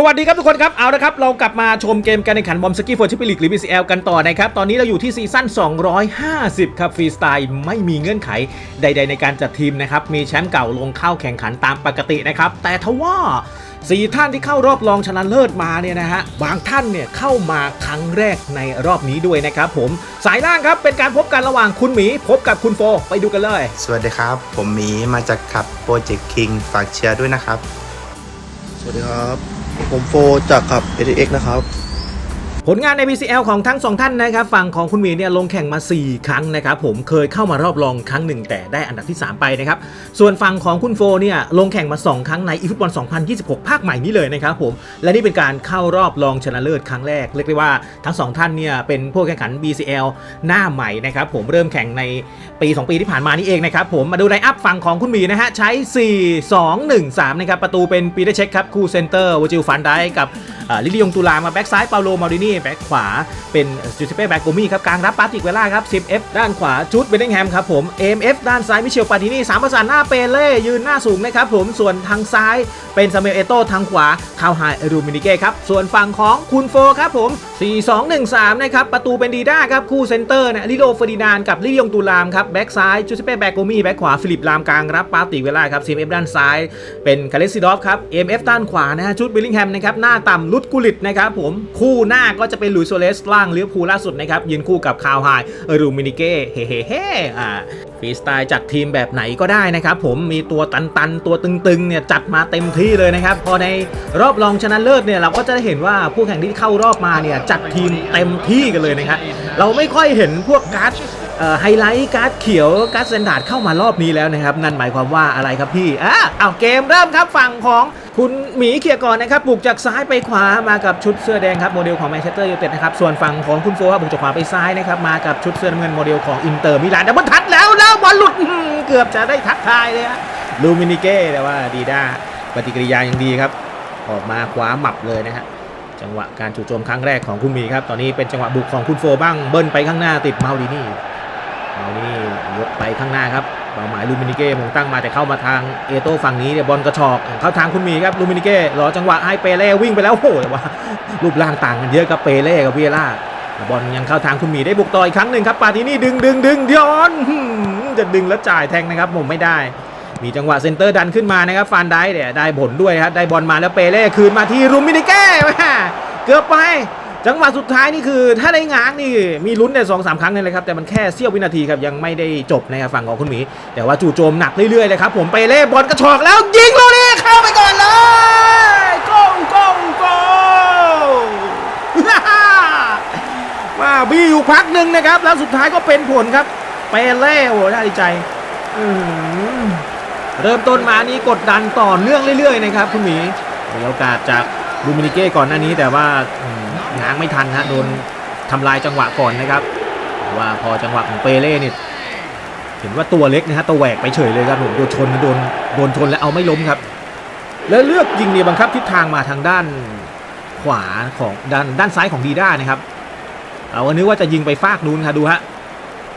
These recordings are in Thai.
สวัสดีครับทุกคนครับ เอาละครับ เรากลับมาชมเกมการแข่งขันบอมสกี้โฟร์ชิปลิกหรือ BCL กันต่อนะครับ ตอนนี้เราอยู่ที่ซีซั่น 250 ครับฟรีสไตล์ไม่มีเงื่อนไขใด ๆ ในการจัดทีมนะครับ มีแชมป์เก่าลงเข้าแข่งขันตามปกตินะครับ แต่ทว่าสี่ท่านที่เข้ารอบรองชนะเลิศมาเนี่ยนะฮะบางท่านเนี่ยเข้ามาครั้งแรกในรอบนี้ด้วยนะครับผมสายล่างครับเป็นการพบกันระหว่างคุณหมี พบกับคุณโฟ ไปดูกันเลย สวัสดีครับ ผมหมีมาจากขับโปรเจกต์คิงฝากเชียร์ด้วยนะครับ สวัสดีครับ ผมโฟจากขับ ATX นะครับ ผลงานใน BCL ของทั้งสองท่านนะครับฝั่งของคุณหมีเนี่ยลงแข่งมา 4 ครั้งนะครับผมเคยเข้ามารอบรองครั้งหนึ่งแต่ได้อันดับที่ 3 ไปนะครับส่วนฝั่งของคุณโฟเนี่ยลงแข่งมา 2 ครั้งในอีฟุตบอล 2026 ภาคใหม่นี้เลยนะครับผมและนี่เป็นการเข้ารอบรองชนะเลิศครั้งแรกเรียกได้ว่าทั้งสองท่านเนี่ยเป็นผู้แข่งขัน BCL หน้าใหม่นะครับผมเริ่มแข่งในปี 2 ปีที่ผ่านมานี่เองนะครับผมมาดูไลอัพฝั่งของคุณหมีนะฮะใช้ 4 2 1 3นะครับประตูเป็นปีเตอร์เช็คครับคู่เซนเตอร์วจิลฟันได้กับ ลิลิยงตุลามาแบ็กซ้ายเปาโลมารินีแบ็กขวาเป็นจูเซเป้แบ็กโกมี่ครับกลางรับปาติกเวล่าครับ 10F ด้านขวาจูดเบนนิงแฮมครับผม AMF ด้านซ้ายมิเชลปาตินีสามประสานหน้าเปเล่ยืนหน้าสูงนะครับผมส่วนทางซ้ายเป็นซาเมลเอโต้ทางขวาคาวไฮรูมินิเก้ครับส่วนฝั่งของคุณโฟครับผม 4-2-1-3 นะครับประตูเป็นดีด้าครับคู่เซนเตอร์นี่ยลิโลเฟอร์ดินานกับลิยงตูลามครับแบ็กซ้ายจูเซเป้แบ็กโกมี่แบ็กขวาฟิลิปลามกลางรับปาติกเวล่าครับ CMF ด้านซ้ายเป็นคาเลซิดอฟครับ MF ด้านขวานะฮะชุดบิลลิงแฮมนะครับหน้าต่ำลุดกุลิตนะครับผมคู่หน้าก็จะเป็นลุยโซเลสล่างเลี้ยวภูล่าสุดนะครับยืนคู่กับคาวไฮรูมินิเก้เฮ้เฮ้เฮ้อ่าฟรีสไตล์จัดทีมแบบไหนก็ได้นะครับผมมีตัวตันๆ ตัวตึงๆเนี่ยจัดมาเต็มที่เลยนะครับ พอในรอบรองชนะเลิศเนี่ยเราก็จะได้เห็นว่าผู้แข่งที่เข้ารอบมาเนี่ยจัดทีมเต็มที่กันเลยนะครับเราไม่ค่อยเห็นพวกการ์ด ไฮไลท์การ์ดเขียวการ์ดสแตนดาร์ดเข้ามารอบนี้แล้วนะครับ นั่นหมายความว่าอะไรครับพี่อะเอาเกมเริ่มครับฝั่งของคุณหมีเขียก่อนนะครับบุกจากซ้ายไปขวามากับชุดเสื้อแดงครับโมเดลของแมนเชสเตอร์ยูไนเต็ดนะครับส่วนฝั่งของคุณโฟครับบุกจากขวาไปซ้ายนะครับมากับชุดเสื้อน้ำเงินโมเดลของอินเตอร์มิลานดับเบิลทัชแล้วแล้วบอลหลุดเกือบจะได้ทักทายเลยฮะลูมินิเก้แต่ว่าดีด้าปฏิกิริยายังดีครับ ออกมาคว้าหมับเลยนะฮะจังหวะการจู่โจมครั้งแรกของคุณหมีครับตอนนี้เป็นจังหวะบุกของคุณโฟบ้างเบิ้ลไปข้างหน้าติดเมาดินี่ เมานี่ยกไปข้างหน้าครับเป้าหมายลูมินิเก้มงตั้งมาแต่เข้ามาทางเอโต้ฝั่งนี้เนี่ยบอลกระชอกเข้าทางคุณหมีครับลูมินิเก้รอจังหวะให้เปเล่วิ่งไปแล้วโอ้โหแต่ว่ารูปร่างต่างกันเยอะกับเปเล่กับเวียร่าบอลยังเข้าทางคุณหมีได้บุกต่ออีกครั้งหนึ่งครับปาตินี่ดึงดึงดึงเดียอนจะดึงแล้วจ่ายแทงนะครับผมไม่ได้ มีจังหวะเซนเตอร์ดันขึ้นมานะครับฟานได้เนี่ยได้ผลด้วยครับได้บอลมาแล้วเปเล่คืนมาที่รูมินิเก้เกือบไป จังหวะสุดท้ายนี่คือถ้าได้ง้างนี่มีลุ้นในสองสามครั้งนี่เลยครับแต่มันแค่เสี้ยววินาทีครับยังไม่ได้จบนะครับฝั่งของคุณหมี แต่ว่าจู่โจมหนักเรื่อยๆเลยครับผมเปเล่บอลกระชอกแล้วยิงลูกนี้เข้าไปก่อนเลยโก้โก้โก้ว่าบี้อยู่พักหนึ่งนะครับ แล้วสุดท้ายก็เป็นผลครับเปเล่โอ้น่าดีใจเริ่มต้นมานี่กดดันต่อเนื่องเรื่อยๆนะครับคุณหมีมีโอกาสจากดูมินิเก้ก่อนหน้านี้แต่ว่า ง้างไม่ทันฮะโดนทำลายจังหวะก่อนนะครับ ว่าพอจังหวะของเปเล่เนี่ยเห็นว่าตัวเล็กนะฮะตัวแหวกไปเฉยเลยครับผมโดนชนโดนโดนชนแล้วเอาไม่ล้มครับ แล้วเลือกยิงเนี่ยบังคับทิศทางมาทางด้านขวาของด้านด้านซ้ายของดีด้านะครับเราก็นึกว่าจะยิงไปฟากนู้นครับดูฮะ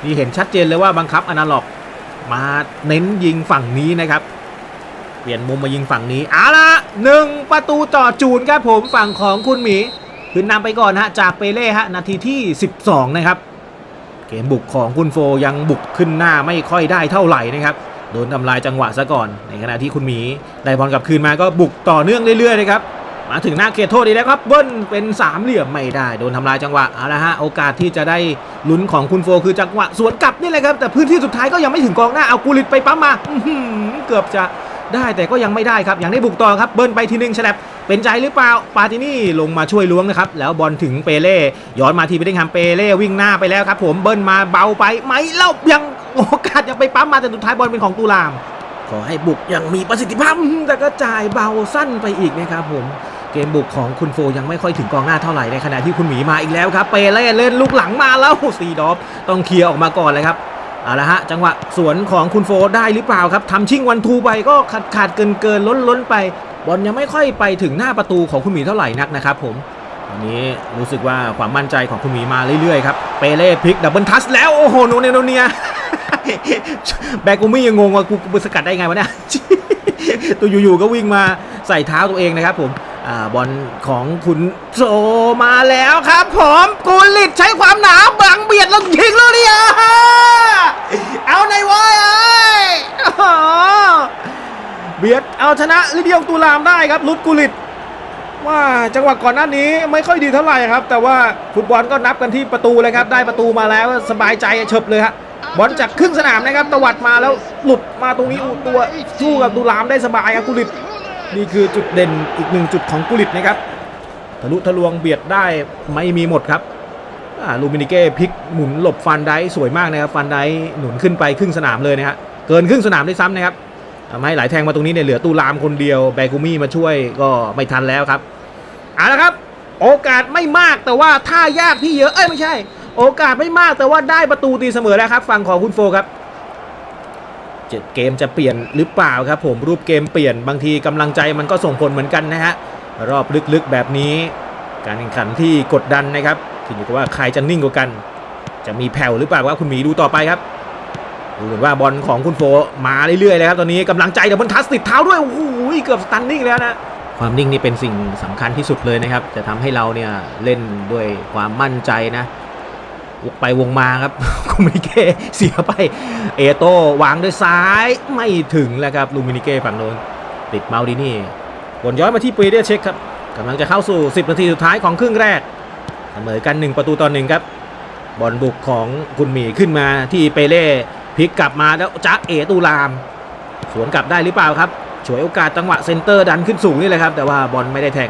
นี่เห็นชัดเจนเลยว่าบังคับอนาล็อกมาเน้นยิงฝั่งนี้นะครับ เปลี่ยนมุมมายิงฝั่งนี้เอาละหนึ่งประตูต่อจูนครับผมฝั่งของคุณหมี ขึ้นนำไปก่อนฮะจากเปเล่ฮะนาทีที่ 12 นะครับ เกมบุกของคุณโฟยังบุกขึ้นหน้าไม่ค่อยได้เท่าไหร่นะครับโดนทำลายจังหวะซะก่อน ในขณะที่คุณหมีได้บอลกลับคืนมาก็บุกต่อเนื่องเรื่อยๆนะครับมาถึงหน้าเขตโทษดีแล้วครับเบิ้ลเป็นสามเหลี่ยมไม่ได้ โดนทำลายจังหวะเอาละฮะโอกาสที่จะได้ลุ้นของคุณโฟคือจังหวะสวนกลับนี่แหละครับ แต่พื้นที่สุดท้ายก็ยังไม่ถึงกองหน้าเอากูลิตไปปั๊มมาเกือบจะได้แต่ก็ยังไม่ได้ครับยังได้บุกต่อครับเบิ้ลไปทีนึงฉลับ เป็นใจหรือเปล่าปาตินี่ลงมาช่วยล้วงนะครับ แล้วบอลถึงเปเล่ย้อนมาที่เดดิงแฮมเปเล่วิ่งหน้าไปแล้วครับ ผมเบิ้ลมาเบาไปไหมเล่ายังโอกาสยังไปปั๊มมาแต่สุดท้ายบอลเป็นของตูราม ขอให้บุกอย่างมีประสิทธิภาพแต่ก็จ่ายเบาสั้นไปอีกนะครับผมเกมบุกของคุณโฟยังไม่ค่อยถึงกองหน้าเท่าไหร่ในขณะที่คุณหมีมาอีกแล้วครับเปเล่เล่นลูกหลังมาแล้วซีดอฟต้องเคลียร์ออกมาก่อนเลยครับเอาละฮะจังหวะสวนของคุณโฟได้หรือเปล่าครับทำชิ่งวันทูไปก็ขาดขาดเกินเกินล้นล้นไป บอลยังไม่ค่อยไปถึงหน้าประตูของคุณหมีเท่าไหร่นักนะครับผมตอนนี้รู้สึกว่าความมั่นใจของคุณหมีมาเรื่อยๆครับเปเล่พลิกดับเบิลทัชแล้วโอ้โหโนเนโนเนียแบกูไม่ยังงงว่ากูกูสกัดได้ไงวะเนี่ยตัวอยู่ๆก็วิ่งมาใส่เท้าตัวเองนะครับผมอบอลของคุณโซมาแล้วครับผมกูลิดใช้ความหนาบังเบียดแล้วยิงแล้วเนี่ยเอาในวะไอ้ยโอ้ เบียดเอาชนะลิเดียงตุลามได้ครับลุดกุลิต ว่าจังหวะก่อนหน้านี้ไม่ค่อยดีเท่าไหร่ครับ แต่ว่าฟุตบอลก็นับกันที่ประตูเลยครับ ได้ประตูมาแล้วสบายใจเฉบเลยฮะบอลจากครึ่งสนามนะครับตวัดมาแล้วหลุดมาตรงนี้อูตัวสู้กับตุลามได้สบายครับกุลิตนี่คือจุดเด่นอีกหนึ่งจุดของกุลิตนะครับทะลุทะลวงเบียดได้ไม่มีหมดครับลูมินิเก้พลิกหมุนหลบฟันได้สวยมากนะครับฟันได้หนุนขึ้นไปครึ่งสนามเลยนะฮะเกินครึ่งสนามได้ซ้ำนะครับ ทำให้หลายแทงมาตรงนี้เนี่ยเหลือตูลามคนเดียวแบกูมี่มาช่วยก็ไม่ทันแล้วครับเอาละครับ โอกาสไม่มากแต่ว่าท่ายากพี่เยอะเอ้ยไม่ใช่ โอกาสไม่มากแต่ว่าได้ประตูตีเสมอแล้วครับฝั่งของคุณโฟครับเกมจะเปลี่ยนหรือเปล่าครับ ผมรูปเกมเปลี่ยนบางทีกำลังใจมันก็ส่งผลเหมือนกันนะฮะรอบลึกๆแบบนี้ การแข่งขันที่กดดันนะครับขึ้นอยู่กับว่าใครจะนิ่งกว่ากัน จะมีแผ่วหรือเปล่าว่าคุณหมีดูต่อไปครับ ดูเหมือนว่าบอลของคุณโฟมาเรื่อยๆเลยครับตอนนี้กำลังใจแต่บนทัสติดเท้าด้วยโอ้โหเกือบสตันนิ่งแล้วนะความนิ่งนี่เป็นสิ่งสำคัญที่สุดเลยนะครับ จะทำให้เราเนี่ยเล่นด้วยความมั่นใจนะวกไปวงมาครับคูมินิเก้เสียไป เอโต้วางด้วยซ้ายไม่ถึงแล้วครับลูมินิเก้ฝั่งโน้นติดเมาดินี่วนย้อนมาที่ปีเดียเช็คครับกำลังจะเข้าสู่ 10 นาทีสุดท้ายของครึ่งแรกเสมอกัน 1 ประตูต่อหนึ่งครับบอลบุกของคุณหมีขึ้นมาที่เปเล่ พลิกกลับมาแล้วจ้าเอตูลาม สวนกลับได้หรือเปล่าครับฉวยโอกาสจังหวะเซนเตอร์ดันขึ้นสูงนี่แหละครับ แต่ว่าบอลไม่ได้แทง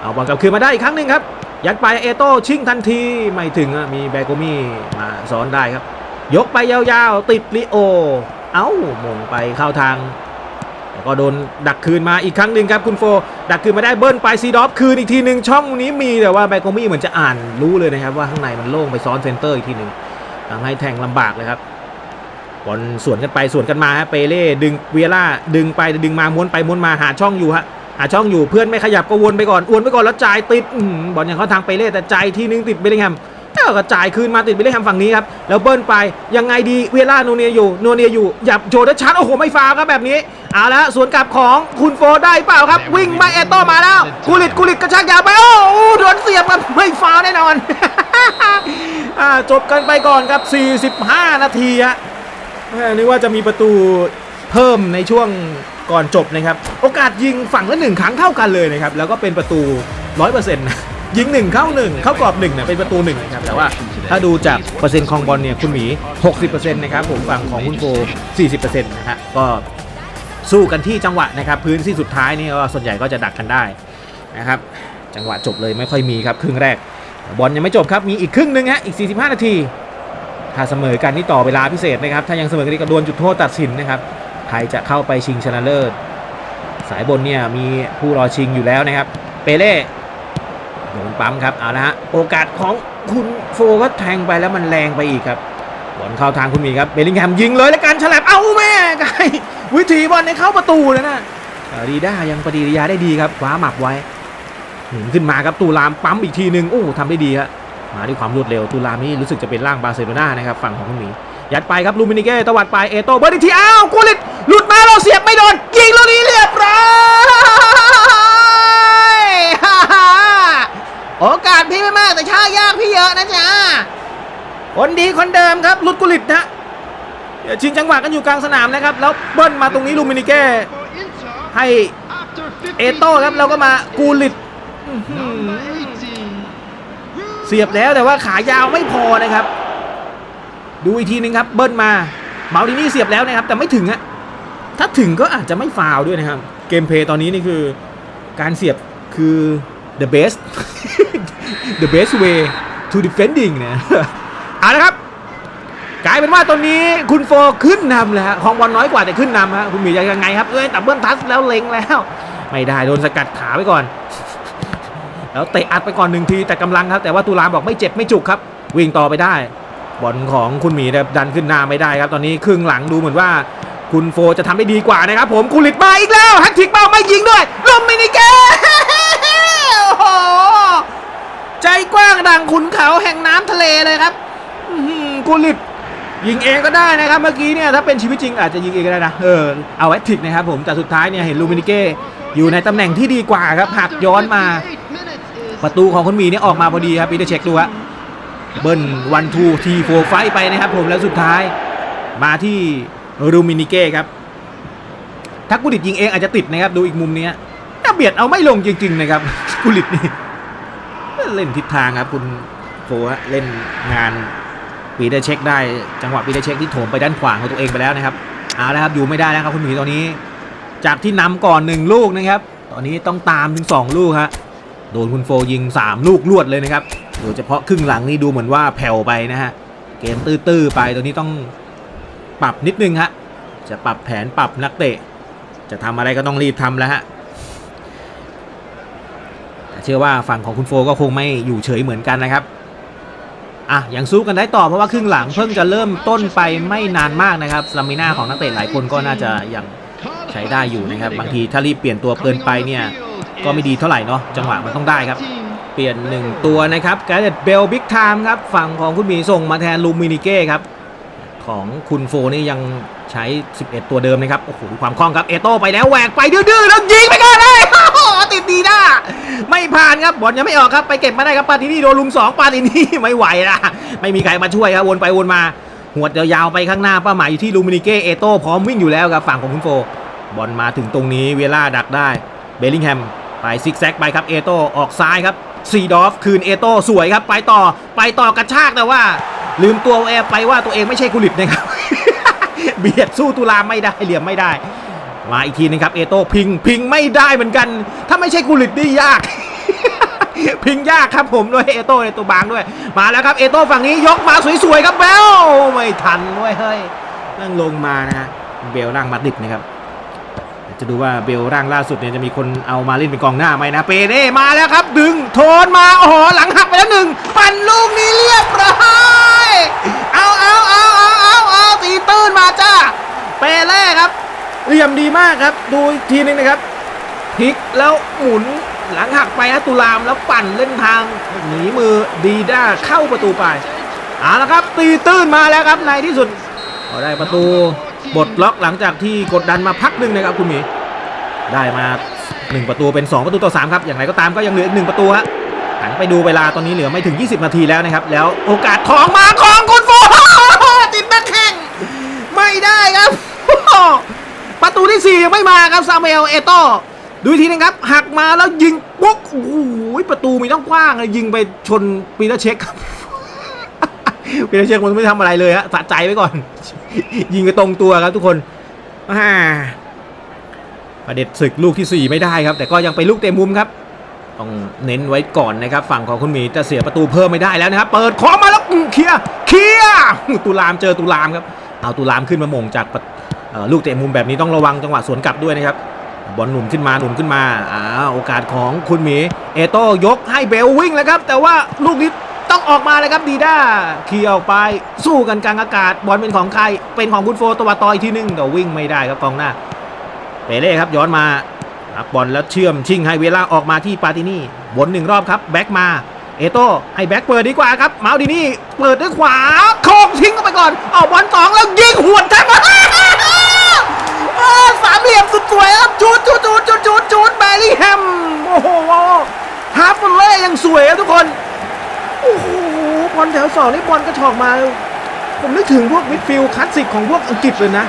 เอาบอลกลับคืนมาได้อีกครั้งหนึ่งครับ ยัดไปเอโต้ชิงทันทีไม่ถึงมีแบโกมี่มาซ้อนได้ครับ ยกไปยาวๆ ติดลิโอ เอ้ามงไปเข้าทางแล้วก็โดนดักคืนมาอีกครั้งหนึ่งครับคุณโฟ ดักคืนมาได้เบิ้ลไปซีดอฟคืนอีกทีหนึ่งช่องนี้มีแต่ว่าแบโกมี่เหมือนจะอ่านรู้เลยนะครับว่าข้างในมันโล่งไปซ้อนเซนเตอร์อีกทีหนึ่งทำให้แทงลำบากเลยครับ บอลสวนกันไปสวนกันมาฮะเปเล่ดึงเวียร่าดึงไปดึงมาม้วนไปม้วนมาหาช่องอยู่ฮะหาช่องอยู่เพื่อนไม่ขยับก็วนไปก่อนวนไปก่อนแล้วจ่ายติดอื้อหือบอลยังเข้าทางเปเล่แต่จ่ายทีนึงติดเบลลิงแฮมแล้วก็จ่ายคืนมาติดเบลลิงแฮมฝั่งนี้ครับ แล้วเบิ้ลไปยังไงดีเวียร่าโนเนียอยู่โนเนียอยู่หยับโจดชัดโอ้โห ไม่ฟาวครับแบบนี้เอาละสวนกลับของคุณโฟได้เปล่าครับ วิ่งมาเอโต้มาแล้วกุลิตกุลิตกระชากยาวไป โอ้โหโดนเสียบกันไม่ฟาวแน่นอนจบกันไปก่อนครับ 45 นาทีฮะ นึกว่าจะมีประตูเพิ่มในช่วงก่อนจบนะครับ โอกาสยิงฝั่งละหนึ่งครั้งเท่ากันเลยนะครับ แล้วก็เป็นประตู100%นะยิงหนึ่งเข้าหนึ่งเข้ากรอบหนึ่งเนี่ยเป็นประตูหนึ่งนะครับแต่ว่าถ้าดูจากเปอร์เซ็นต์คองบอลเนี่ยคุณหมี 60%นะครับผมฝั่งของคุณโฟ40%นะฮะก็สู้กันที่จังหวะนะครับ พื้นที่สุดท้ายนี่ก็ส่วนใหญ่ก็จะดักกันได้นะครับ จังหวะจบเลยไม่ค่อยมีครับครึ่งแรก บอลยังไม่จบครับมีอีกครึ่งหนึ่งฮะอีก 45 นาที ถ้าเสมอกันนี่ต่อเวลาพิเศษนะครับ ถ้ายังเสมอกันนี่ก็โดวลจุดโทษตัดสินนะครับใครจะเข้าไปชิงชนะเลิศ สายบนเนี่ยมีผู้รอชิงอยู่แล้วนะครับ เปเล่โดนปั๊มครับ เอาละฮะ โอกาสของคุณโฟก็แทงไปแล้วมันแรงไปอีกครับ บอลเข้าทางคุณมีครับ เบลลิงแฮมยิงเลยแล้วกันฉลับ เอ้าแม่ไกวิถีบอลในเข้าประตูเลยนะดีด้ายังปฏิริยาได้ดีครับคว้าหมับไว้หนุนขึ้นมาครับตูรามปั๊มอีกทีหนึ่งโอ้ทำได้ดีครับ มาด้วยความรวดเร็วตูรามนี่รู้สึกจะเป็นร่างบาร์เซโลนานะครับฝั่งของคุณหมี ยัดไปครับลูมินิเก้ตวัดไปเอโตเบอร์ดิทีอ้าวกูลิตหลุดมาเราเสียบไม่โดนยิงลูกนี้เรียบร้อยโอกาสพี่ไม่มากแต่ช่ายากพี่เยอะนะจ๊ะคนดีคนเดิมครับลุดกุลิตนะชิงจังหวะกันอยู่กลางสนามนะครับ แล้วเบิ้ลมาตรงนี้ลูมินิเก้ให้เอโต้ครับแล้วก็มากูลิตอื้อหือ เสียบแล้วแต่ว่าขายาวไม่พอนะครับ ดูอีกทีนึงครับเบิ้ลมาเมาดินี่เสียบแล้วนะครับ แต่ไม่ถึงอะถ้าถึงก็อาจจะไม่ฟาวด้วยนะครับ เกมเพย์ตอนนี้นี่คือการเสียบคือ the best the best way to defending นะเอาละครับ กลายเป็นว่าตอนนี้คุณโฟขึ้นนำเลยฮะของบอลน้อยกว่าแต่ขึ้นนำฮะคุณหมีจะยังไงครับเอ้ยแต่เบิ้ลทัสแล้วเล็งแล้ว ไม่ได้โดนสกัดขาไปก่อน แล้วเตะอัดไปก่อนหนึ่งทีแต่กำลังครับ แต่ว่าตุลามบอกไม่เจ็บไม่จุกครับ วิ่งต่อไปได้บอลของคุณหมีดันขึ้นหน้าไม่ได้ครับ ตอนนี้ครึ่งหลังดูเหมือนว่าคุณโฟจะทำได้ดีกว่านะครับ ผมคุณลิดมาอีกแล้วแฮตทิกเป้าไม่ยิงด้วยลมมินิเก้โอ้โหใจกว้างดังขุนเขาแห่งน้ำทะเลเลยครับอื้อหือคุณลิดยิงเองก็ได้นะครับเมื่อกี้เนี่ยถ้าเป็นชีวิตจริงอาจจะยิงเองก็ได้นะเออเอาแฮตทิกนะครับผมแต่สุดท้ายเนี่ยเห็นลูมินิเก้อยู่ในตำแหน่งที่ดีกว่าครับหักย้อนมา ประตูของคุณหมีเนี่ยออกมาพอดีครับปีเตอร์เช็คดูฮะเบิ้ลวันทูทีโฟไฟไปนะครับผมแล้วสุดท้ายมาที่รูมินิเก้ครับถ้ากุลิตยิงเองอาจจะติดนะครับดูอีกมุมเนี้ยแต่เบียดเอาไม่ลงจริง ๆ นะครับกุลิตนี่เล่นทิศทางครับคุณโฟฮะเล่นงานปีเตอร์เช็คได้จังหวะปีเตอร์เช็คที่โถมไปด้านขวาของตัวเองไปแล้วนะครับเอาละครับอยู่ไม่ได้แล้วครับคุณหมีตอนนี้ จากที่นำก่อนหนึ่งลูกนะครับ ตอนนี้ต้องตามถึงสองลูกฮะ โดนคุณโฟยิง 3 ลูกรวดเลยนะครับโดยเฉพาะครึ่งหลังนี่ดูเหมือนว่าแผ่วไปนะฮะ เกมตื้อๆไปตัวนี้ต้องปรับนิดนึงฮะ จะปรับแผนปรับนักเตะ จะทำอะไรก็ต้องรีบทำแล้วฮะเชื่อว่าฝั่งของคุณโฟก็คงไม่อยู่เฉยเหมือนกันนะครับอะยังสู้กันได้ต่อเพราะว่าครึ่งหลังเพิ่งจะเริ่มต้นไปไม่นานมากนะครับสมิน่าของนักเตะหลายคนก็น่าจะยังใช้ได้อยู่นะครับ บางทีถ้ารีบเปลี่ยนตัวเกินไปเนี่ย ก็ไม่ดีเท่าไหร่เนาะจังหวะมันต้องได้ครับ เปลี่ยน 1 ตัวนะครับแกเดตเบลบิ๊กไทม์ครับฝั่งของคุณหมีส่งมาแทนลูมินิเก้ครับของคุณโฟนี่ยังใช้ 11 ตัวเดิมนะครับโอ้โหดูความคล่องครับเอโต้ไปแล้วแหวกไปดื้อๆแล้วยิงไปก่อนเลยโอ้โหติดดีด้าไม่ผ่านครับบอลยังไม่ออกครับไปเก็บมาได้ครับปาตินี่โดนลุมสองปาตินี่ไม่ไหวละไม่มีใครมาช่วยครับวนไปวนมาหัวดยาวๆไปข้างหน้าเป้าหมายอยู่ที่ลูมินิเก้เอโต้พร้อมวิ่งอยู่แล้วครับฝั่งของคุณโฟบอลมาถึงตรงนี้เวล่าดักได้เบลลิงแฮม ไปซิกแซกไปครับเอโต้ออกซ้ายครับซีดอฟคืนเอโต้สวยครับ ไปต่อไปต่อกระชากแต่ว่า ลืมตัวแอไปว่าตัวเองไม่ใช่กุลิตนะครับ เบียดสู้ตุลาไม่ได้เหลี่ยมไม่ได้มาอีกทีนึงครับเอโต้พิงพิงไม่ได้เหมือนกัน ถ้าไม่ใช่กุลิตนี่ยาก พิงยากครับผมด้วยเอโต้ในตัวบางด้วย มาแล้วครับเอโต้ฝั่งนี้ยกมาสวยๆครับเบลไม่ทันด้วยเฮ้ยนั่งลงมานะเบลร่างมาดริดนะครับ จะดูว่าเบลร่างล่าสุดเนี่ยจะมีคนเอามาเล่นเป็นกองหน้าไหมนะเปเน่มาแล้วครับ ดึงโทนมาโอ้โหหลังหักไปแล้วหนึ่งปั่นลูกนี้เรียบร้อยเอาเอาเอาเอาเอาเอาตีตื้นมาจ้าเปเล่ครับเหลี่ยมดีมากครับ ดูอีกทีนึงนะครับพลิกแล้วหมุนหลังหักไปฮะตุลามแล้วปั่นเล่นทางหนีมือดีด้าเข้าประตูไปเอาละครับ ตีตื้นมาแล้วครับในที่สุดพอได้ประตู บทล็อกหลังจากที่กดดันมาพักหนึ่งนะครับคุณหมีได้มา 1 ประตูเป็น 2 ประตูต่อ 3 ครับ อย่างไรก็ตามก็ยังเหลืออีก1ประตูฮะหันไปดูเวลาตอนนี้เหลือไม่ถึง 20 นาทีแล้วนะครับ แล้วโอกาสทองมาของคุณโฟติดแบ็คแข่งไม่ได้ครับ ประตูที่4ยังไม่มาครับซามเอลเอโต้ดูทีนึงครับหักมาแล้วยิงปุ๊กโอ้โหประตูมีต้องกว้างเลยยิงไปชนปีเตอร์เช็คครับปีเตอร์เช็คมันไม่ทำอะไรเลยฮะสะใจไว้ก่อน ยิงไปตรงตัวครับทุกคนอ่าประเด็ดศึกลูกที่ 4 ไม่ได้ครับ แต่ก็ยังไปลูกเต็มมุมครับ ต้องเน้นไว้ก่อนนะครับ ฝั่งของคุณหมีจะเสียประตูเพิ่มไม่ได้แล้วนะครับ เปิดขอมาแล้วเคลียร์เคลียร์ตุลามเจอตุลามครับเอาตุลามขึ้นมามงจากลูกเตะมุมแบบนี้ต้องระวังจังหวะสวนกลับด้วยนะครับบอลหนุนขึ้นมาหนุนขึ้นมาอ่าโอกาสของคุณหมี เอโต้ยกให้เบลวิ่งแล้วครับ แต่ว่าลูกนี้ ต้องออกมาเลยครับดีด้าเคลียร์ออกไปสู้กันกลางอากาศบอลเป็นของใครเป็นของคุณโฟตวาตอยที่หนึ่งแต่วิ่งไม่ได้ครับกองหน้าเปเล่ครับย้อนมารับบอลแล้วเชื่อมชิงให้เวลาออกมาที่ปาตินี่วนหนึ่งรอบครับแบ็กมาเอโต้ให้แบ็กเปิดดีกว่าครับเมาดินี่เปิดด้วยขวาโคกทิ้งเข้าไปก่อนเอาบอลสองแล้วยิงหวดแทงมาสามเหลี่ยมสุดสวยครับจูดจูดจูดจูดจูดจูดแบร์รี่แฮมโอ้โหฮาร์ฟเล่ยังสวยครับทุกคน โอ้โหบอลแถวสองนี่บอลกระชอกมา ผมนึกถึงพวกมิดฟิลด์คลาสสิกของพวกอังกฤษเลยนะ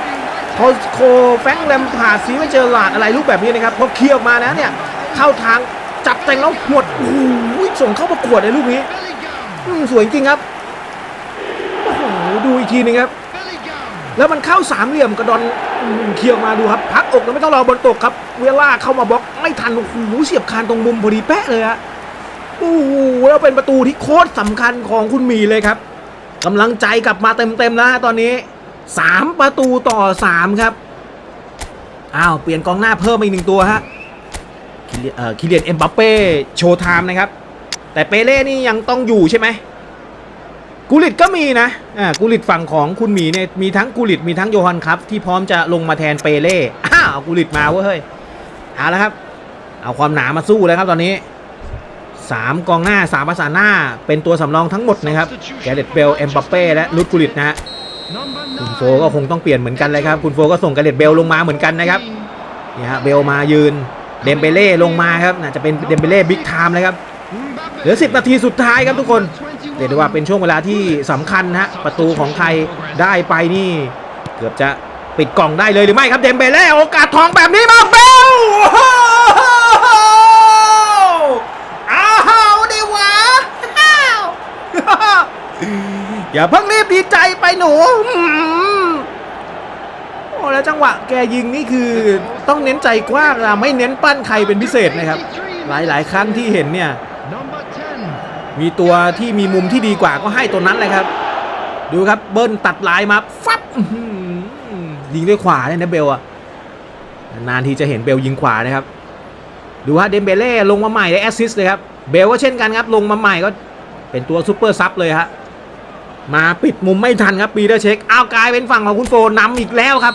พอโคแฟงแลมพาซีมาเจอหลาดอะไรรูปแบบนี้นะครับพอเคลียร์ออกมานะเนี่ย เข้าทางจับแต่งแล้วหวดโอ้โหส่งเข้าประกวดในลูกนี้สวยจริงครับโอ้โหดูอีกทีหนึงครับ แล้วมันเข้าสามเหลี่ยมกระดอนเคลียร์ออกมาดูครับ พักอกแล้วไม่ต้องรอบอลตกครับ เวลาเข้ามาบล็อกไม่ทันโอ้โหเสียบคานตรงมุมพอดีเป๊ะเลยฮะ โอ้โหแล้วเป็นประตูที่โคตรสำคัญของคุณหมีเลยครับกำลังใจกลับมาเต็มๆแล้วฮะตอนนี้สามประตูต่อสามครับ อ้าว เปลี่ยนกองหน้าเพิ่มอีกหนึ่งตัวฮะคิเลียนเอ็มบัปเป้โชว์ไทม์นะครับ แต่เปเล่นี่ยังต้องอยู่ใช่ไหมกูลิตก็มีนะอ่ากูลิตฝั่งของคุณหมีเนี่ยมีทั้งกูลิตมีทั้งโยฮันครับ ที่พร้อมจะลงมาแทนเปเล่อ้าวเอากูลิตมาเว้ยเฮ้ยเอาละครับ เอาความหนามาสู้เลยครับตอนนี้ สามกองหน้าสามประสานหน้า เป็นตัวสำรองทั้งหมดนะครับ แกเรตเบล เอ็มบัปเป้ และลุดกูลิตนะฮะ คุณโฟก็คงต้องเปลี่ยนเหมือนกันเลยครับ คุณโฟก็ส่งกรเด็ดเบลลงมาเหมือนกันนะครับ นี่ฮะ เบลมายืน เดมเบเล่ลงมาครับ น่าจะเป็นเดมเบเล่บิ๊กไทม์เลยครับ เหลือ 10 นาทีสุดท้ายครับทุกคน เรียกได้ว่าเป็นช่วงเวลาที่สำคัญนะฮะ ประตูของใครได้ไปนี่ เกือบจะปิดกล่องได้เลยหรือไม่ครับ เดมเบเล่ โอกาสทองแบบนี้มาเบลอ้าวดิวะอ้าว อย่าเพิ่งรีบดีใจไปหนูโอ้แล้วจังหวะแกยิงนี่คือต้องเน้นใจกว้างนะไม่เน้นปั้นใครเป็นพิเศษนะครับ หลายๆครั้งที่เห็นเนี่ย มีตัวที่มีมุมที่ดีกว่าก็ให้ตัวนั้นเลยครับ ดูครับเบิ้ลตัดลายมาฟับยิงด้วยขวาเนี่ยนะเบลอะนานทีจะเห็นเบลยิงขวานะครับ ดูฮะเดมเบเล่ลงมาใหม่ได้แอสซิสต์เลยครับเบลก็เช่นกันครับลงมาใหม่ก็เป็นตัวซูเปอร์ซับเลยฮะ มาปิดมุมไม่ทันครับปีเตอร์เช็คอ้ากลายเป็นฝั่งของคุณโฟนำอีกแล้วครับ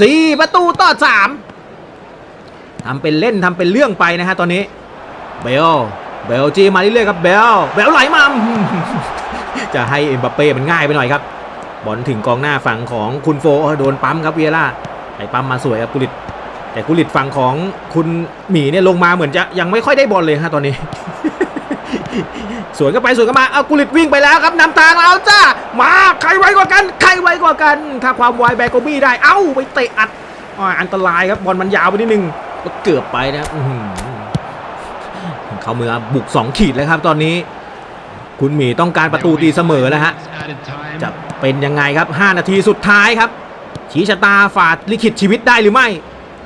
สี่ประตูต่อสามทำเป็นเล่นทำเป็นเรื่องไปนะฮะตอนนี้ เบลเบลจีมาเรื่อยๆครับเบลเบลไหลมาจะให้เอ็มบัปเป้มันง่ายไปหน่อยครับ บอลถึงกองหน้าฝั่งของคุณโฟโดนปั๊มครับเวียร่าไอ้ปั๊มมาสวยครับกุลิต แต่กุลิตฝั่งของคุณหมีเนี่ยลงมาเหมือนจะยังไม่ค่อยได้บอลเลยฮะตอนนี้ สวนกันไปสวนกันมาเอากุลิตวิ่งไปแล้วครับนำทางแล้วจ้ามาใครไวกว่ากันใครไวกว่ากัน ถ้าความไวแบกโกบี้ได้เอ้าไปเตะอัดอ,อันตรายครับบอลมันยาวไปนิดนึงก็เกือบไปนะข้อหือเขาเมือบุก 2 ขีดแล้วครับ ตอนนี้ คุณหมีต้องการประตูตีเสมอแล้วฮะจะเป็นยังไงครับ 5 นาทีสุดท้ายครับ ชี้ชะตาฝาดลิขิตชีวิตได้หรือไม่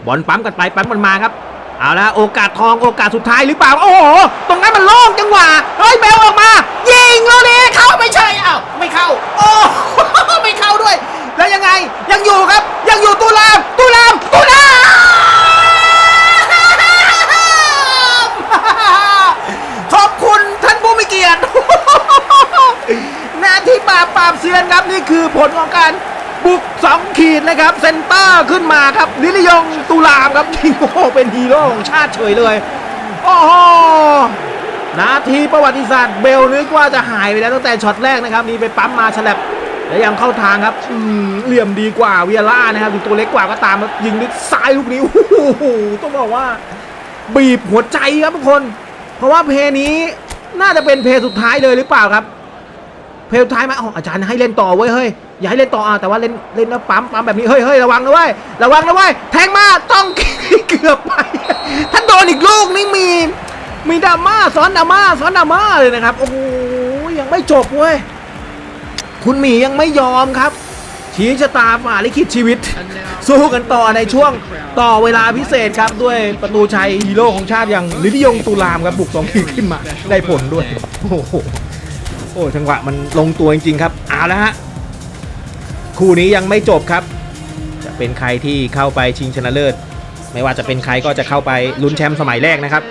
บอลปั๊มกันไปปั๊มกันมาครับ เอาละโอกาสทองโอกาสสุดท้ายหรือเปล่า โอ้โห ตรงนั้นมันโล่งจังหวะเฮ้ยเบลออกมา ยิงแล้วดิเข้าไม่ใช่เอ้าไม่เข้า โอ้ไม่เข้าด้วย แล้วยังไงยังอยู่ครับ ยังอยู่ตุลามตุลามตุลามขอบคุณท่านผู้มีเกียรติหน้าที่ปราบปรามเซียนครับนี่คือผลของการ บุกสองขีดนะครับ เซนเตอร์ขึ้นมาครับลิลิยงตุลามครับที่โอ้โหเป็นฮีโร่ของชาติเฉยเลย โอ้โหนาทีประวัติศาสตร์เบลนึกว่าจะหายไปแล้วตั้งแต่ช็อตแรกนะครับ นี่ไปปั๊มมาฉลับแล้วยังเข้าทางครับอืมเหลี่ยมดีกว่าเวียร่านะครับถึงตัวเล็กกว่าก็ตามแล้วยิงด้วยซ้ายลูกนี้โอ้โหต้องบอกว่า บีบหัวใจครับทุกคน เพราะว่าเพลนี้น่าจะเป็นเพลสุดท้ายเลยหรือเปล่าครับ เพลท้ายมาอออาจารย์ให้เล่นต่อเว้ยเฮ้ย อย่าให้เล่นต่ออะแต่ว่าเล่นเล่นแล้วปั๊มปั๊มแบบนี้เฮ้ยเฮ้ยระวังนะเว้ยระวังนะเว้ยแทงมาต้องเกือบไปถ้าโดนอีกลูกนี่มีมีดราม่าซ้อนดราม่าซ้อนดราม่าเลยนะครับโอ้โหยังไม่จบเว้ยคุณหมียังไม่ยอมครับ ชี้ชะตาฝ่าลิขิตชีวิต สู้กันต่อในช่วงต่อเวลาพิเศษครับด้วยประตูชัยฮีโร่ของชาติอย่างลิธิยงตุลามครับบุกสองทีขึ้นมาได้ผลด้วย โอ้โหโอ้จังหวะมันลงตัวจริงๆครับเอาแล้วฮะ คู่นี้ยังไม่จบครับ จะเป็นใครที่เข้าไปชิงชนะเลิศ ไม่ว่าจะเป็นใครก็จะเข้าไปลุ้นแชมป์สมัยแรกนะครับ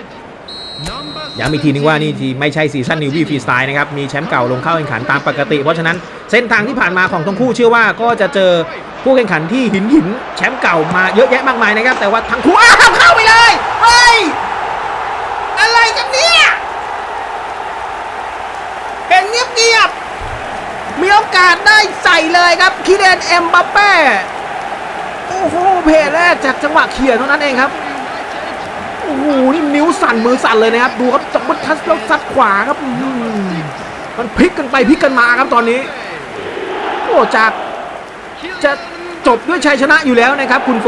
ย้ำอีกทีนึงว่านี่ทีไม่ใช่ซีซั่นนิววีฟรีสไตล์นะครับ มีแชมป์เก่าลงเข้าแข่งขันตามปกติ เพราะฉะนั้นเส้นทางที่ผ่านมาของทั้งคู่เชื่อว่าก็จะเจอผู้แข่งขันที่หินหินแชมป์เก่ามาเยอะแยะมากมายนะครับ แต่ว่าทั้งคู่อ้าวเข้าไปเลยเฮ้ยอะไรกันเนี่ยเห็นเงียบๆมีโอกาสได้ใส่เลยครับคิเดนเอ็มบัปเป้โอ้โหเพลแรกจากจังหวะเขี่ยเท่านั้นเองครับโอ้โหนี่นิ้วสั่นมือสั่นเลยนะครับ ดูครับจับมัดทัสแล้วซัดขวาครับมันพลิกกันไปพลิกกันมาครับตอนนี้โอ้จากจะจบด้วยชัยชนะอยู่แล้วนะครับ คุณโฟ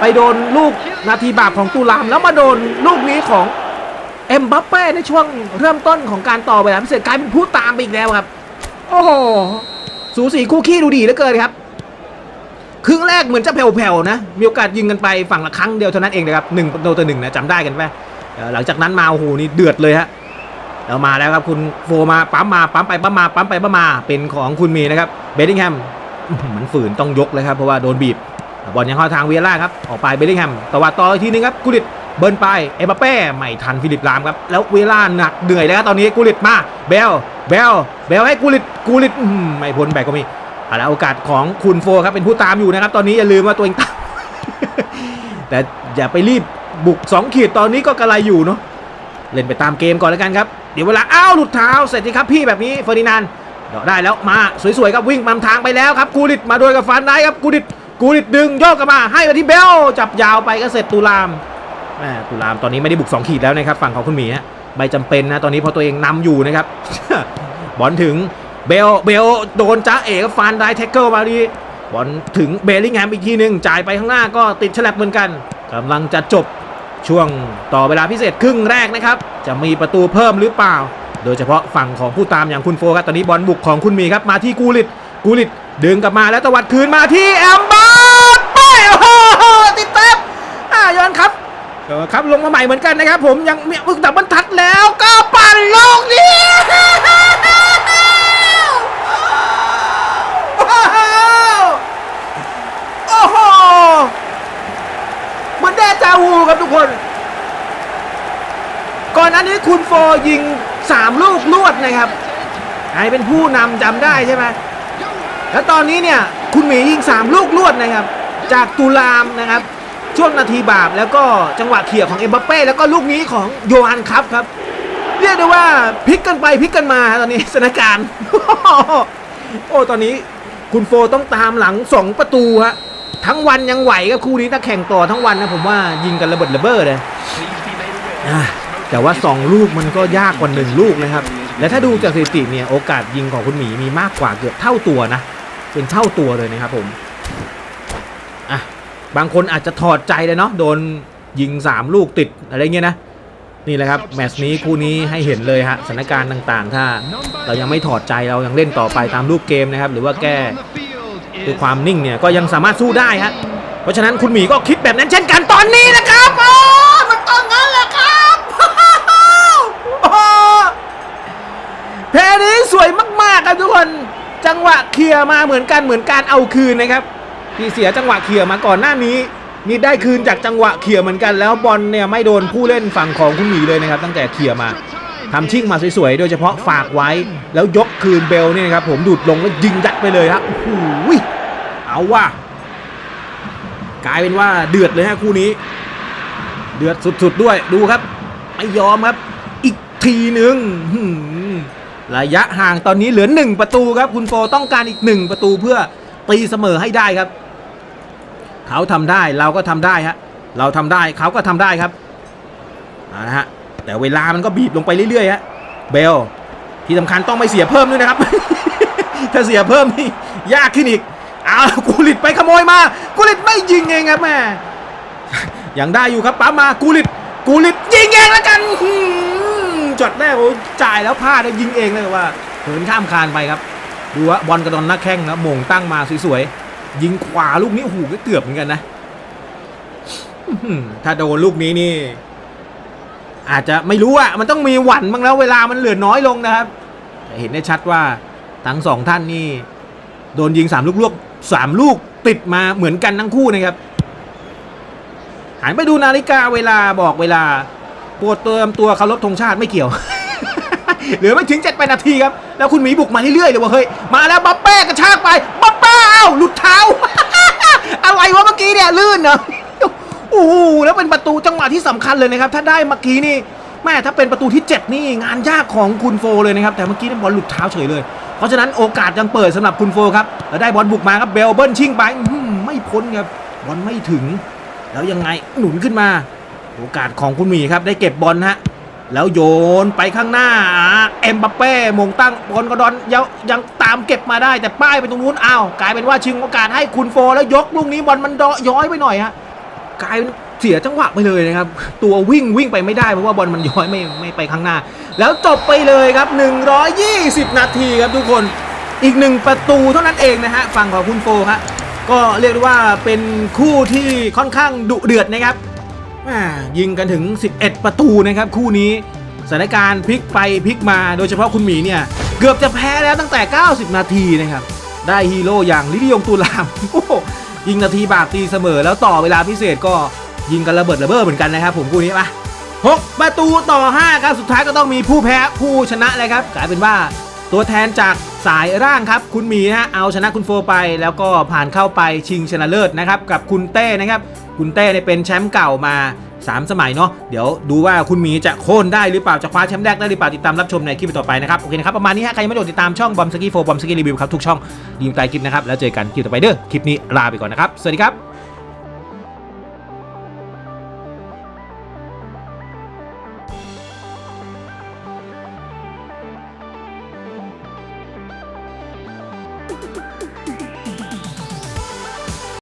ไปโดนลูกนาทีบาปของตูลามแล้วมาโดนลูกนี้ของเอ็มบัปเป้ในช่วงเริ่มต้นของการต่อเวลาพิเศษกลายเป็นผู้ตามไปอีกแล้วครับ โอ้โห สูสีคู่ขี้ดูดีเหลือเกินครับครึ่งแรกเหมือนจะแผ่วๆนะ มีโอกาสยิงกันไปฝั่งละครั้งเดียวเท่านั้นเองนะครับหนึ่งประตูต่อหนึ่งนะจำได้กันไหมหลังจากนั้นมาโอ้โหนี่เดือดเลยฮะแล้วมาแล้วครับคุณโฟมาปั๊มมาปั๊มไปปั๊มมาปั๊มไปปั๊มมาเป็นของคุณเมีนะครับเบดดิงแฮมมันฝืนต้องยกเลยครับเพราะว่าโดนบีบบอลยังเข้าทางเวียร่าครับออกไปเบดดิงแฮมตวัดต่ออีกทีนึงครับกุลิตเบิร์นไปเอ็มบัปเป้ไม่ทันฟิลิปลามครับแล้วเวียล่าหนักเหนื่อยแล้วตอนนี้กุลิตมาเบลเบลเบลให้กุลิต กุลิตไม่พ้นแบกก็มีเอาละโอกาสของคุณโฟครับเป็นผู้ตามอยู่นะครับ ตอนนี้อย่าลืมว่าตัวเองตาม แต่อย่าไปรีบบุก 2 ขีดตอนนี้ก็กระไรอยู่เนาะเล่นไปตามเกมก่อนแล้วกันครับ เดี๋ยวเวลาอ้าวหลุดเท้าเสร็จทีครับพี่แบบนี้เฟอร์ดินานด์เดาะได้แล้วมาสวยๆครับวิ่งนำทางไปแล้วครับกูดิตมาโดยกับฟันได้ครับกูดิตกูดิตดึงโยกกลับมา ให้ไปที่เบลจับยาวไปก็เสร็จตูลามแมตุลามตอนนี้ไม่ได้บุก 2 ขีดแล้วนะครับฝั่งของคุณหมีฮะไม่จำเป็นนะตอนนี้พอตัวเองนำอยู่นะครับบอลถึง เบล เบลโดนจ้าเอกฟันได้แท็กเกิลมาดีบอลถึงเบลลิงแฮมอีกทีหนึ่งจ่ายไปข้างหน้าก็ติดฉลับเหมือนกันกำลังจะจบช่วงต่อเวลาพิเศษครึ่งแรกนะครับ จะมีประตูเพิ่มหรือเปล่า โดยเฉพาะฝั่งของผู้ตามอย่างคุณโฟครับตอนนี้บอลบุกของคุณมีครับมาที่กูลิตกูลิตดึงกลับมาแล้วตวัดคืนมาที่แอมบาร์ไปโอ้โหติดเต็มอ่าย้อนครับเออครับลงมาใหม่เหมือนกันนะครับ ผมยังมีมึกดับบรรทัดแล้วก็ปั่นลูกนี้ โอ้โหเหมันได้จาวูครับทุกคน ก่อ นี้คุณโฟยิง 3 ลูกลวดนะครับใครเป็นผู้นำจำได้ใช่ไหมแล้วตอนนี้เนี่ยคุณหมียิง 3 ลูกลวดนะครับ จากตุลามนะครับช่วงนาทีบาปแล้วก็จังหวะเขี่ยของเอ็มบัปเป้แล้วก็ลูกนี้ของโยฮันครับครับ เรียกได้ว่าพลิกกันไปพลิกกันมาตอนนี้สถานการณ์โอ้ตอนนี้คุณโฟต้องตามหลัง 2 ประตูฮะทั้งวันยังไหวครับคู่นี้ถ้าแข่งต่อทั้งวันนะผมว่ายิงกันระเบิดระเบ้อเลย แต่ว่า 2 ลูกมันก็ยากกว่า 1 ลูกนะครับ และถ้าดูจากสถิติเนี่ยโอกาสยิงของคุณหมีมีมากกว่าเกือบเท่าตัวนะ เป็นเท่าตัวเลยนะครับผมอะบางคนอาจจะถอดใจเลยเนาะโดนยิง 3 ลูกติดอะไรเงี้ยนะนี่แหละครับแมตช์นี้คู่นี้ให้เห็นเลยฮะสถานการณ์ต่างๆ ถ้าเรายังไม่ถอดใจเรายังเล่นต่อไปตามรูปเกมนะครับ หรือว่าแก้ด้วยความนิ่งเนี่ยก็ยังสามารถสู้ได้ฮะเพราะฉะนั้นคุณหมีก็คิดแบบนั้นเช่นกันตอนนี้นะครับ สวยมากๆครับทุกคนจังหวะเคลียร์มาเหมือนกันเหมือนการเอาคืนนะครับ ที่เสียจังหวะเคลียร์มาก่อนหน้านี้นี่ได้คืนจากจังหวะเคลียร์เหมือนกันแล้วบอลเนี่ยไม่โดนผู้เล่นฝั่งของคุณหมีเลยนะครับ ตั้งแต่เคลียร์มาทำชิ่งมาสวยๆ โดยเฉพาะฝากไว้ แล้วยกคืนเบลเนี่ยครับผมดูดลงแล้วยิงยัดไปเลยครับโอ้โหเอาว่ะกลายเป็นว่าเดือดเลยฮะคู่นี้ เดือดสุดๆด้วยดูครับไม่ยอมครับ อีกทีหนึ่ง ระยะห่างตอนนี้เหลือหนึ่งประตูครับ คุณโฟต้องการอีกหนึ่งประตูเพื่อตีเสมอให้ได้ครับ เขาทำได้เราก็ทำได้ฮะเราทำได้เขาก็ทำได้ครับเอาละฮะแต่เวลามันก็บีบลงไปเรื่อยๆฮะเบลที่สำคัญต้องไม่เสียเพิ่มด้วยนะครับ ถ้าเสียเพิ่มนี่ยากขึ้นอีกเอากูลิดไปขโมยมากูลิดไม่ยิงเองครับแม่ยังได้อยู่ครับปั๊มมากูลิดกูลิดยิงเองแล้วกัน หืมจดแรกโอ้จ่ายแล้วพลาดแล้วยิงเองเลยว่าเหินข้ามคานไปครับ ดูว่าบอลกระดอนหน้าแข้งนะโมงตั้งมาสวยๆยิงขวาลูกนี้โอ้โหก็เกือบเหมือนกันนะถ้าโดนลูกนี้นี่ อาจจะไม่รู้อะมันต้องมีหวั่นบ้างแล้วเวลามันเหลือน้อยลงนะครับ เห็นได้ชัดว่าทั้งสองท่านนี่ โดนยิงสามลูกลวกสามลูกติดมาเหมือนกันทั้งคู่นะครับหันไปดูนาฬิกาเวลาบอกเวลา ปวดเติมตัวเคารพธงชาติไม่เกี่ยว เหลือไม่ถึงเจ็ดแปดนาทีครับ แล้วคุณหมีบุกมาเรื่อยๆเลยว่าเฮ้ย มาแล้วบัปเป้กระชากไปบัปเป้เอ้าหลุดเท้า อะไรวะเมื่อกี้เนี่ยลื่นเหรอโอ้โหแล้วเป็นประตูจังหวะที่สำคัญเลยนะครับ ถ้าได้เมื่อกี้นี่แม่ถ้าเป็นประตูที่ 7 นี่งานยากของคุณโฟเลยนะครับ แต่เมื่อกี้นี่บอลหลุดเท้าเฉยเลย เพราะฉะนั้นโอกาสยังเปิดสำหรับคุณโฟครับแล้วได้บอลบุกมาครับเบลเบิลชิงไปไม่พ้นครับบอลไม่ถึง แล้วยังไงหนุนขึ้นมา โอกาสของคุณหมีครับ ได้เก็บบอลฮะ แล้วโยนไปข้างหน้า เอ็มบัปเป้มงตั้งบอลกระดอนยังยังตามเก็บมาได้แต่ป้ายไปตรงนู้นอ้าวกลายเป็นว่าชิงโอกาสให้คุณโฟ แล้วยกลูกนี้บอลมันเดาะย้อยไปหน่อยฮะกลายเป็นเสียจังหวะไปเลยนะครับ ตัววิ่งวิ่งไปไม่ได้เพราะว่าบอลมันย้อยไม่ไม่ไปข้างหน้า แล้วจบไปเลยครับ 120 นาทีครับทุกคนอีกหนึ่งประตูเท่านั้นเองนะฮะฝั่งของคุณโฟครับก็เรียกได้ว่าเป็นคู่ที่ค่อนข้างดุเดือดนะครับ ยิงกันถึง 11 ประตูนะครับคู่นี้สถานการณ์พลิกไปพลิกมาโดยเฉพาะคุณหมีเนี่ย เกือบจะแพ้แล้วตั้งแต่ 90 นาทีนะครับ ได้ฮีโร่อย่างลิลิยงตุลามโอ้ยิงนาทีบากตีเสมอแล้วต่อเวลาพิเศษก็ยิงกันระเบิดระเบ้อเหมือนกันนะครับผมคู่นี้ปะหกประตูต่อ 5 ครับสุดท้ายก็ต้องมีผู้แพ้ผู้ชนะเลยครับกลายเป็นว่า ตัวแทนจากสายร่างครับ คุณหมีนะฮะเอาชนะคุณโฟไป แล้วก็ผ่านเข้าไปชิงชนะเลิศนะครับกับคุณเต้นะครับ คุณเต้เนี่ยเป็นแชมป์เก่ามา 3 สมัยเนาะเดี๋ยวดูว่าคุณหมีจะโค่นได้หรือเปล่าจะคว้าแชมป์แรกได้หรือเปล่าติดตามรับชมในคลิปต่อไปนะครับโอเคนะครับประมาณนี้ฮะใครยังไม่กดติดตามช่องบอมสกี้โฟบอมสกี้รีวิวครับทุกช่องดีมใต้คลิปนะครับแล้วเจอกันคลิปต่อไปเด้อคลิปนี้ลาไปก่อนนะครับสวัสดีครับ